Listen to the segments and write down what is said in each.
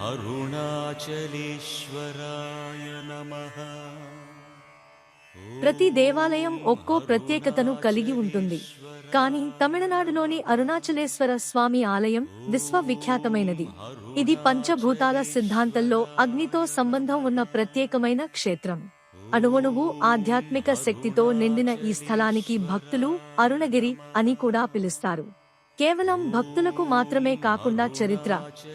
అరుణాచలేశ్వరాయ ప్రతి దేవాలయం ఒక్కో ప్రత్యేకతను కలిగి ఉంటుంది. కానీ తమిళనాడులోని అరుణాచలేశ్వర స్వామి ఆలయం విశ్వవిఖ్యాతమైనది. ఇది పంచభూతాల సిద్ధాంతంలో అగ్నితో సంబంధం ఉన్న ప్రత్యేకమైన క్షేత్రం. అణువణువు ఆధ్యాత్మిక శక్తితో నిండిన ఈ స్థలానికి భక్తులు అరుణగిరి అని కూడా పిలుస్తారు. కేవలం భక్తులకు మాత్రమే కాకుండా చరిత్ర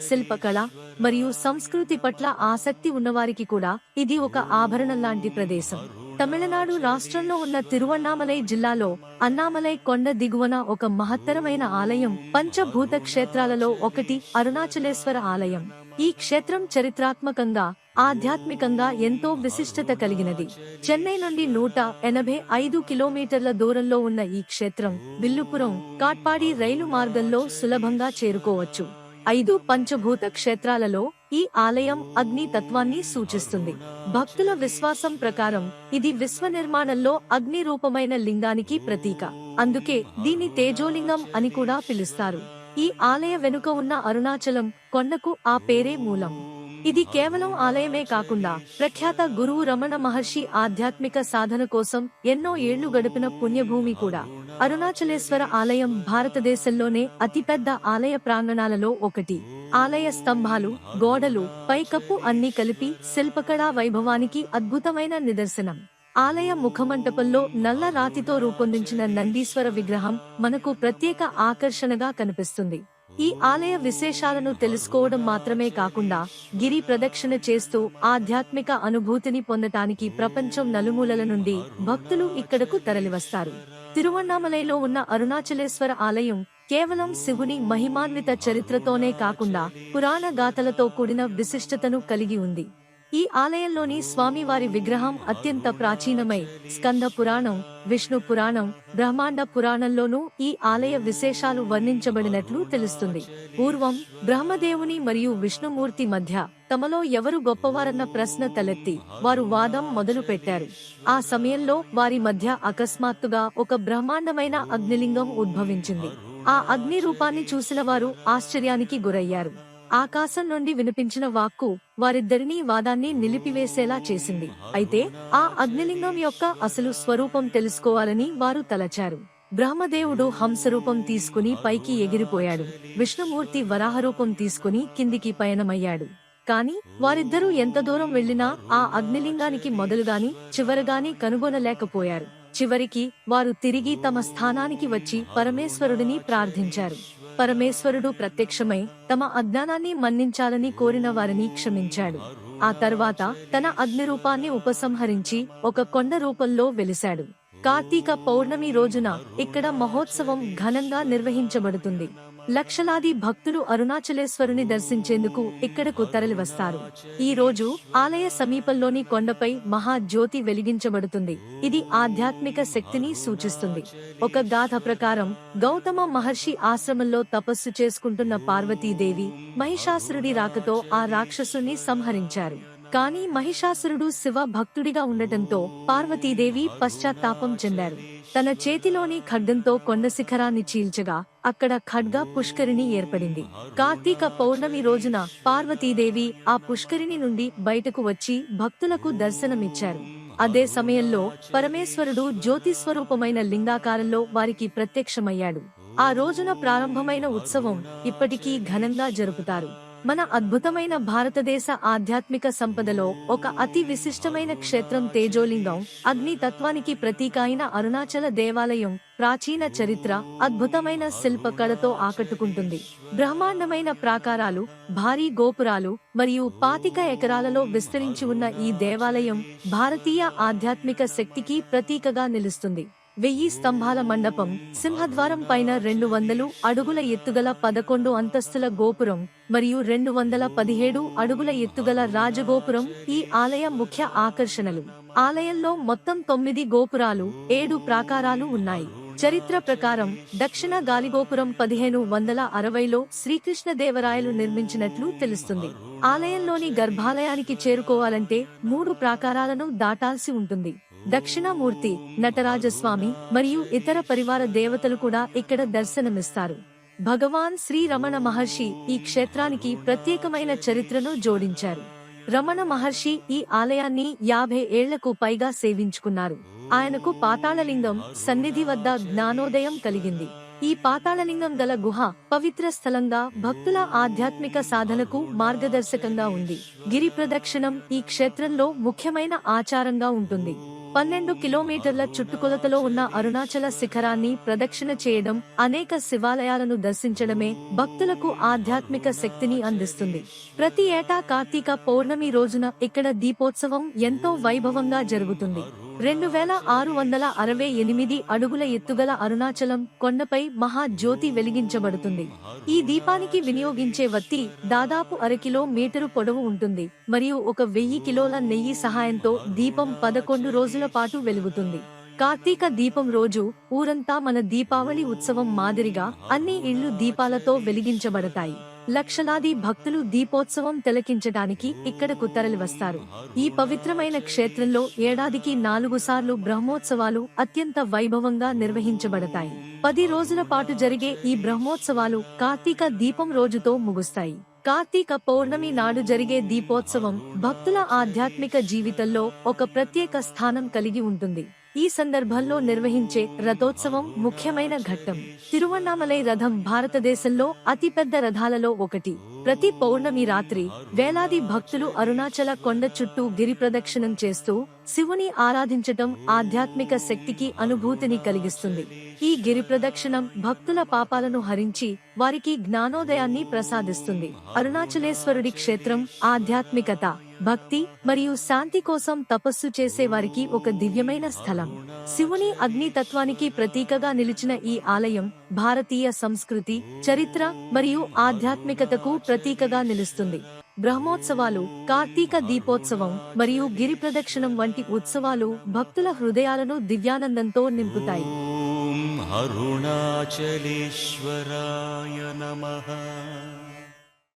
శిల్పకళ మరియు సంస్కృతి పట్ల ఆసక్తి ఉన్నవారికి కూడా ఇది ఒక ఆభరణం లాంటి ప్రదేశం. తమిళనాడు రాష్ట్రంలో ఉన్న తిరువన్నామలై జిల్లాలో అన్నామలై కొండ దిగువన ఒక మహత్తరమైన ఆలయం పంచభూత క్షేత్రాలలో ఒకటి అరుణాచలేశ్వర ఆలయం. ఈ క్షేత్రం చరిత్రాత్మకంగా ఆధ్యాత్మికంగా ఎంతో విశిష్టత కలిగినది. చెన్నై నుండి నూట ఎనభై ఐదు కిలోమీటర్ల దూరంలో ఉన్న ఈ క్షేత్రం విల్లుపురం కాట్పాడి రైలు మార్గంలో సులభంగా చేరుకోవచ్చు. ఐదు పంచభూత క్షేత్రాలలో ఈ ఆలయం అగ్ని తత్వాన్ని సూచిస్తుంది. భక్తుల విశ్వాసం ప్రకారం ఇది విశ్వ నిర్మాణంలో అగ్ని రూపమైన లింగానికి ప్రతీక. అందుకే దీన్ని తేజోలింగం అని కూడా పిలుస్తారు. ఈ ఆలయ వెనుక ఉన్న అరుణాచలం కొండకు ఆ పేరే మూలం. ఇది కేవలం ఆలయమే కాకుండా ప్రఖ్యాత గురువు రమణ మహర్షి ఆధ్యాత్మిక సాధన కోసం ఎన్నో ఏళ్ళు గడిపిన పుణ్యభూమి కూడా. అరుణాచలేశ్వర ఆలయం భారతదేశంలోనే అతిపెద్ద ఆలయ ప్రాంగణాలలో ఒకటి. ఆలయ స్తంభాలు గోడలు పైకప్పు అన్ని కలిపి శిల్పకళా వైభవానికి అద్భుతమైన నిదర్శనం. ఆలయ ముఖమంటపంలో నల్ల రాతితో రూపొందించిన నందీశ్వర విగ్రహం మనకు ప్రత్యేక ఆకర్షణగా కనిపిస్తుంది. ఈ ఆలయ విశేషాలను తెలుసుకోవడం మాత్రమే కాకుండా గిరి ప్రదక్షిణ చేస్తూ ఆధ్యాత్మిక అనుభూతిని పొందటానికి ప్రపంచం నలుమూలల నుండి భక్తులు ఇక్కడకు తరలివస్తారు. తిరువണ്ണామలైలో ఉన్న అరుణాచలేశ్వర ఆలయం కేవలం శివుని మహిమాన్విత చరిత్రతోనే కాకుండా పురాణ గాథలతో కూడిన విశిష్టతను కలిగి ఉంది. ఈ ఆలయంలోని స్వామివారి విగ్రహం అత్యంత ప్రాచీనమై స్కంద పురాణం విష్ణు పురాణం బ్రహ్మాండ పురాణంలోనూ ఈ ఆలయ విశేషాలు వర్ణించబడినట్లు తెలుస్తుంది. పూర్వం బ్రహ్మదేవుని మరియు విష్ణుమూర్తి మధ్య తమలో ఎవరు గొప్పవారన్న ప్రశ్న తలెత్తి వారు వాదం మొదలు పెట్టారు ఆ సమయంలో వారి మధ్య అకస్మాత్తుగా ఒక బ్రహ్మాండమైన అగ్నిలింగం ఉద్భవించింది. ఆ అగ్ని రూపాన్ని చూసిన వారు ఆశ్చర్యానికి గురయ్యారు. ఆకాశం నుండి వినిపించిన వాక్కు వారిద్దరినీ వాదాన్ని నిలిపివేసేలా చేసింది. అయితే ఆ అగ్నిలింగం యొక్క అసలు స్వరూపం తెలుసుకోవాలని వారు తలచారు. బ్రహ్మదేవుడు హంసరూపం తీసుకుని పైకి ఎగిరిపోయాడు. విష్ణుమూర్తి వరాహరూపం తీసుకుని కిందికి పయనమయ్యాడు. కాని వారిద్దరూ ఎంత దూరం వెళ్ళినా ఆ అగ్నిలింగానికి మొదలుగాని చివరగాని కనుగొనలేకపోయారు. చివరికి వారు తిరిగి తమ స్థానానికి వచ్చి పరమేశ్వరుడిని ప్రార్థించారు. పరమేశ్వరుడు ప్రత్యక్షమై తమ అజ్ఞానాన్ని మన్నించాలని కోరిన వారిని క్షమించాడు. ఆ తర్వాత తన అగ్ని రూపాన్ని ఉపసంహరించి ఒక కొండ రూపంలో వెలిశాడు. కార్తీక పౌర్ణమి రోజున ఇక్కడ మహోత్సవం ఘనంగా నిర్వహించబడుతుంది. లక్షలాది భక్తులు అరుణాచలేశ్వరుని దర్శించేందుకు ఇక్కడకు తరలివస్తారు. ఈ రోజు ఆలయ సమీపంలోని కొండపై మహాజ్యోతి వెలిగించబడుతుంది. ఇది ఆధ్యాత్మిక శక్తిని సూచిస్తుంది. ఒక గాథ ప్రకారం గౌతమ మహర్షి ఆశ్రమంలో తపస్సు చేసుకుంటున్న పార్వతీదేవి మహిషాసురుడి రాకతో ఆ రాక్షసుని సంహరించారు. కానీ మహిషాసురుడు శివ భక్తుడిగా ఉండటంతో పార్వతీదేవి పశ్చాత్తాపం చెందారు. తన చేతిలోని ఖడ్గంతో కొండ శిఖరాన్ని చీల్చగా అక్కడ ఖడ్గ పుష్కరిణి ఏర్పడింది. కార్తీక పౌర్ణమి రోజున పార్వతీదేవి ఆ పుష్కరిణి నుండి బయటకు వచ్చి భక్తులకు దర్శనమిచ్చారు. అదే సమయంలో పరమేశ్వరుడు జ్యోతిస్వరూపమైన లింగాకారంలో వారికి ప్రత్యక్షమయ్యాడు. ఆ రోజున ప్రారంభమైన ఉత్సవం ఇప్పటికీ ఘనంగా జరుపుతారు. మన అద్భుతమైన భారతదేశ ఆధ్యాత్మిక సంపదలో ఒక అతి విశిష్టమైన క్షేత్రం తేజోలింగం అగ్ని తత్వానికి ప్రతీక అయిన అరుణాచల దేవాలయం ప్రాచీన చరిత్ర అద్భుతమైన శిల్ప కళతో ఆకట్టుకుంటుంది. బ్రహ్మాండమైన ప్రాకారాలు భారీ గోపురాలు మరియు పాతిక ఎకరాలలో విస్తరించి ఉన్న ఈ దేవాలయం భారతీయ ఆధ్యాత్మిక శక్తికి ప్రతీకగా నిలుస్తుంది. వెయ్యి స్తంభాల మండపం సింహద్వారం పైన రెండు వందలు అడుగుల ఎత్తుగల పదకొండు అంతస్తుల గోపురం మరియు రెండు వందల పదిహేడు అడుగుల ఎత్తుగల రాజగోపురం ఈ ఆలయ ముఖ్య ఆకర్షణలు. ఆలయంలో మొత్తం తొమ్మిది గోపురాలు ఏడు ప్రాకారాలు ఉన్నాయి. చరిత్ర ప్రకారం దక్షిణ గాలిగోపురం పదిహేను వందల అరవైలో శ్రీకృష్ణదేవరాయలు నిర్మించినట్లు తెలుస్తుంది. ఆలయంలోని గర్భాలయానికి చేరుకోవాలంటే మూడు ప్రాకారాలను దాటాల్సి ఉంటుంది. దక్షిణామూర్తి నటరాజస్వామి మరియు ఇతర పరివార దేవతలు కూడా ఇక్కడ దర్శనమిస్తారు. భగవాన్ శ్రీ రమణ మహర్షి ఈ క్షేత్రానికి ప్రత్యేకమైన చరిత్రను జోడించారు. రమణ మహర్షి ఈ ఆలయాన్ని యాభై ఏళ్ళకు పైగా సేవించుకున్నారు. ఆయనకు పాతాళలింగం సన్నిధి వద్ద జ్ఞానోదయం కలిగింది. ఈ పాతాళలింగం గల గుహ పవిత్ర స్థలంగా భక్తుల ఆధ్యాత్మిక సాధనకు మార్గదర్శకంగా ఉంది. గిరి ప్రదక్షిణం ఈ క్షేత్రంలో ముఖ్యమైన ఆచారంగా ఉంటుంది. పన్నెండు కిలోమీటర్ల చుట్టుకొలతలో ఉన్న అరుణాచల శిఖరాన్ని ప్రదక్షిణ చేయడం అనేక శివాలయాలను దర్శించడమే భక్తులకు ఆధ్యాత్మిక శక్తిని అందిస్తుంది. ప్రతి ఏటా కార్తీక పౌర్ణమి రోజున ఇక్కడ దీపోత్సవం ఎంతో వైభవంగా జరుగుతుంది. రెండు వేల ఆరు వందల అరవై ఎనిమిది అడుగుల ఎత్తుగల అరుణాచలం కొండపై మహాజ్యోతి వెలిగించబడుతుంది. ఈ దీపానికి వినియోగించే వత్తి దాదాపు అరకిలో మీటరు పొడవు ఉంటుంది మరియు ఒక వెయ్యి కిలోల నెయ్యి సహాయంతో దీపం పదకొండు రోజుల పాటు వెలుగుతుంది. కార్తీక దీపం రోజు ఊరంతా మన దీపావళి ఉత్సవం మాదిరిగా అన్ని ఇళ్ళు దీపాలతో వెలిగించబడతాయి. లక్షలాది భక్తులు దీపోత్సవం తిలకించడానికి ఇక్కడకు తరలివస్తారు. ఈ పవిత్రమైన క్షేత్రంలో ఏడాదికి నాలుగు సార్లు బ్రహ్మోత్సవాలు అత్యంత వైభవంగా నిర్వహించబడతాయి. పది రోజుల పాటు జరిగే ఈ బ్రహ్మోత్సవాలు కార్తీక దీపం రోజుతో ముగుస్తాయి. కార్తీక పౌర్ణమి నాడు జరిగే దీపోత్సవం భక్తుల ఆధ్యాత్మిక జీవితంలో ఒక ప్రత్యేక స్థానం కలిగి ఉంటుంది. ఈ సందర్భంలో నిర్వహించే రథోత్సవం ముఖ్యమైన ఘట్టం. తిరువన్నామలై రథం భారతదేశంలో అతిపెద్ద రథాలలో ఒకటి. ప్రతి పౌర్ణమి రాత్రి వేలాది భక్తులు అరుణాచల కొండ చుట్టూ గిరి ప్రదక్షిణం చేస్తూ శివుని ఆరాధించటం ఆధ్యాత్మిక శక్తికి అనుభూతిని కలిగిస్తుంది. ఈ గిరి ప్రదక్షిణం భక్తుల పాపాలను హరించి వారికి జ్ఞానోదయాన్ని ప్రసాదిస్తుంది. అరుణాచలేశ్వరుడి క్షేత్రం ఆధ్యాత్మికత. భక్తి మరియు శాంతి కోసం తపస్సు చేసే వారికి ఒక దివ్యమైన స్థలం. శివుని అగ్ని తత్వానికి ప్రతీకగా నిలిచిన ఈ ఆలయం భారతీయ సంస్కృతి చరిత్ర మరియు ఆధ్యాత్మికతకు ప్రతీకగా నిలుస్తుంది. బ్రహ్మోత్సవాలు కార్తీక దీపోత్సవం మరియు గిరి ప్రదక్షిణం వంటి ఉత్సవాలు భక్తుల హృదయాలను దివ్యానందంతో నింపుతాయి. అరుణాచలేశ్వరాయ నమః.